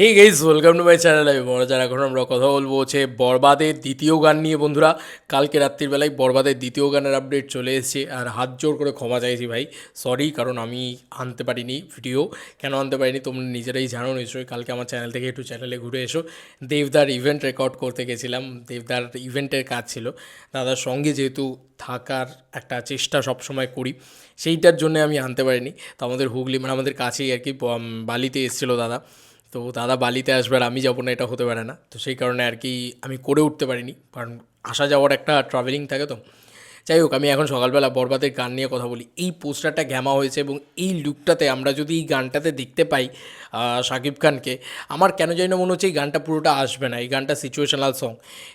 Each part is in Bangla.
Hey guys welcome to my channel আমি মহারাজার এখন আমরা কথা বলব হচ্ছে বরবাদের দ্বিতীয় গান নিয়ে বন্ধুরা। কালকে রাত্রির বেলায় বরবাদের দ্বিতীয় গানের আপডেট চলে এসেছে, আর হাত জোর করে ক্ষমা চাইছি ভাই। সরি কারণ আমি আনতে পারিনি ভিডিও কেন আনতে পারিনি তোমরা নিজেরাই জানো, নিশ্চয়ই কালকে আমার চ্যানেল থেকে একটু চ্যানেলে ঘুরে এসো। দেবদার ইভেন্ট রেকর্ড করতে গেছিলাম, দেবদার ইভেন্টের কাজ ছিল। দাদার সঙ্গে যেহেতু থাকার একটা চেষ্টা সবসময় করি, সেইটার জন্য আমি আনতে পারিনি। তো আমাদের হুগলি মানে আমাদের কাছেই আর কি বালিতে এসেছিল দাদা। তো দাদা বালিতে আসবে আর আমি যাব না, এটা হতে পারে না। তো সেই কারণে আর কি আমি করে উঠতে পারিনি, কারণ আসা যাওয়ার একটা ট্রাভেলিং থাকে তো। যাই হোক, আমি এখন সকালবেলা বরবাদের গান নিয়ে কথা বলি। এই পোস্টারটা ঘ্যামা হয়েছে এবং এই লুকটাতে আমরা যদি এই গানটাতে দেখতে পাই শাকিব খানকে, আমার কেন জানি না মনে হচ্ছে এই গানটা পুরোটা আসবে না। এই গানটা সিচুয়েশনাল সং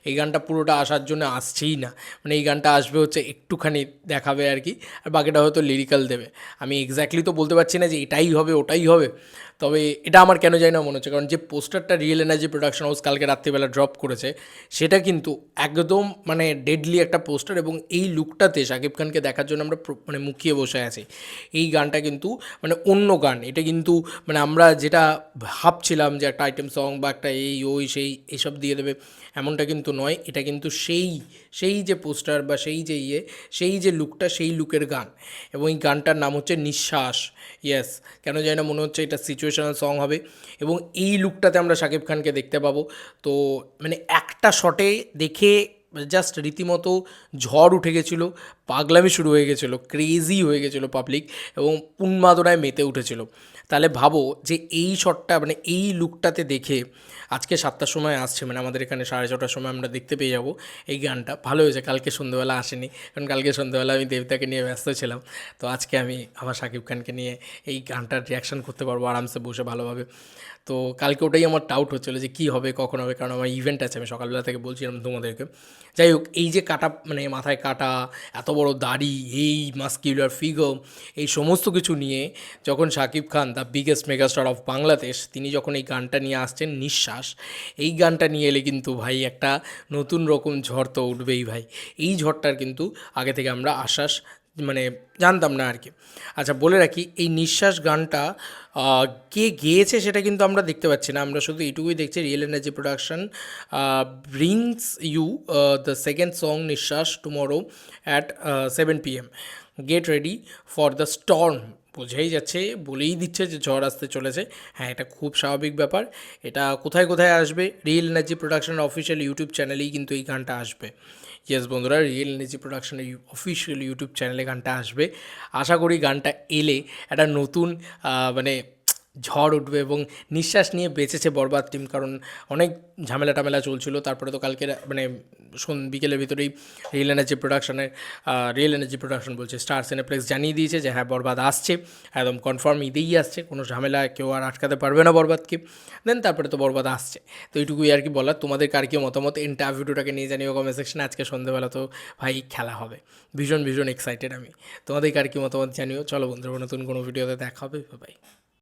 এই গানটা পুরোটা আসার জন্য আসছেই না। মানে এই গানটা আসবে হচ্ছে একটুখানি দেখাবে আর কি, আর বাকিটা হয়তো লিরিক্যাল দেবে। আমি এক্স্যাক্টলি তো বলতে পারছি না যে এটাই হবে, ওটাই হবে। তবে এটা আমার কেন জানি না মনে হচ্ছে। কারণ যে পোস্টারটা রিয়েল এনার্জি প্রোডাকশন হাউস কালকে রাত্রিবেলা ড্রপ করেছে, সেটা কিন্তু একদম মানে ডেডলি একটা পোস্টার এবং এই লুকটাতে শাকিব খানকে দেখার জন্য আমরা মানে মুখিয়ে বসে আছি। এই গানটা কিন্তু মানে অন্য গান, এটা কিন্তু মানে আমরা যেটা ভাবছিলাম যে একটা আইটেম সং বা একটা এই, ওই, সেই এইসব দিয়ে দেবে, এমনটা কিন্তু নয়। এটা কিন্তু সেই সেই যে পোস্টার বা সেই যে ইয়ে সেই যে লুকটা সেই লুকের গান। এবং এই গানটার নাম হচ্ছে নিঃশ্বাস। ইয়েস কেন জানি না মনে হচ্ছে এটা সিচুয়েশনাল সং হবে। এবং এই লুকটাতে আমরা শাকিব খানকে দেখতে পাবো। তো মানে একটা শটে দেখে জাস্ট রীতিমতো ঝড় উঠে গেছিল, পাগলামি শুরু হয়ে গেছিল ক্রেজি হয়ে গেছিল পাবলিক এবং উন্মাদনায় মেতে উঠেছিল। তাহলে ভাবো যে এই শটটা মানে এই লুকটাতে দেখে আজকে সাতটার সময় আসছে মানে আমাদের এখানে সাড়ে ছটার সময় আমরা দেখতে পেয়ে যাব এই গানটা। ভালো হয়েছে, কালকে সন্ধ্যেবেলা আসেনি, কারণ কালকে সন্ধ্যেবেলা আমি দেবতাকে নিয়ে ব্যস্ত ছিলাম। তো আজকে আমি আমার শাকিব খানকে নিয়ে এই গানটার রিয়াকশান করতে পারব আরামসে বসে ভালোভাবে। তো কালকে ওটাই আমার ডাউট হচ্ছিল যে কী হবে, কখন হবে, কারণ আমার ইভেন্ট আছে, আমি সকালবেলা থেকে বলছিলাম তোমাদেরকে। যাই হোক, এই যে কাটা মানে মাথায় কাটা, এত বড় দাড়ি, এই মাস্কিউলার ফিগো এই সমস্ত কিছু নিয়ে যখন Shakib Khan the biggest megastar of Bangladesh তিনি যখন এই গানটা নিয়ে আসছেন, নিঃশ্বাস, এই গানটা নিয়ে এলে কিন্তু ভাই একটা নতুন রকম ঝড় তো উঠবেই ভাই। এই ঝড়টার কিন্তু আগে থেকে আমরা আশ্বাস মানে জানতাম না আর কি। আচ্ছা বলে রাখি, এই নিঃশ্বাস গানটা কে গেয়েছে সেটা কিন্তু আমরা দেখতে পাচ্ছি না। আমরা শুধু এইটুকুই দেখছি real energy production brings you the second song নিঃশ্বাস tomorrow at seven P M get ready for the storm বোঝাই যাচ্ছে, বলেই দিচ্ছে যে ঝড় আসতে চলেছে। হ্যাঁ এটা খুব স্বাভাবিক ব্যাপার। এটা কোথায় কোথায় আসবে? Real energy production official YouTube চ্যানেলেই কিন্তু এই গানটা আসবে। ইয়েস বন্ধুরা রিয়েল এনার্জি প্রোডাকশনের অফিসিয়াল ইউটিউব চ্যানেলে গানটা আসবে। আশা করি গানটা এলে একটা নতুন মানে ঝড় উঠবে এবং নিঃশ্বাস নিয়ে বেঁচেছে বরবাদ টিম কারণ অনেক ঝামেলা টামেলা চলছিল। তারপরে তো কালকে মানে সন, বিকেলের ভিতরেই রিয়েল এনার্জি প্রোডাকশনের রিয়েল এনার্জি প্রোডাকশন বলছে স্টার সিনেপ্লেক্স জানিয়ে দিয়েছে যে হ্যাঁ বরবাদ আসছে। একদম কনফার্ম ঈদেই আসছে, কোনো ঝামেলা কেউ আর আটকাতে পারবে না বরবাদকে। দেন তারপরে তো বরবাদ আসছে। তো এইটুকুই আর কি বলার। তোমাদের কার কি মতামত? এন্টার ভিডিওটাকে নিয়ে জানিও কমেন্ট সেকশনে আজকে সন্ধ্যেবেলা তো ভাই খেলা হবে। ভীষণ ভীষণ এক্সাইটেড আমি। তোমাদের কার কি মতামত জানিও? চলো বন্ধুরা, নতুন কোনো ভিডিওতে দেখা হবে। বাই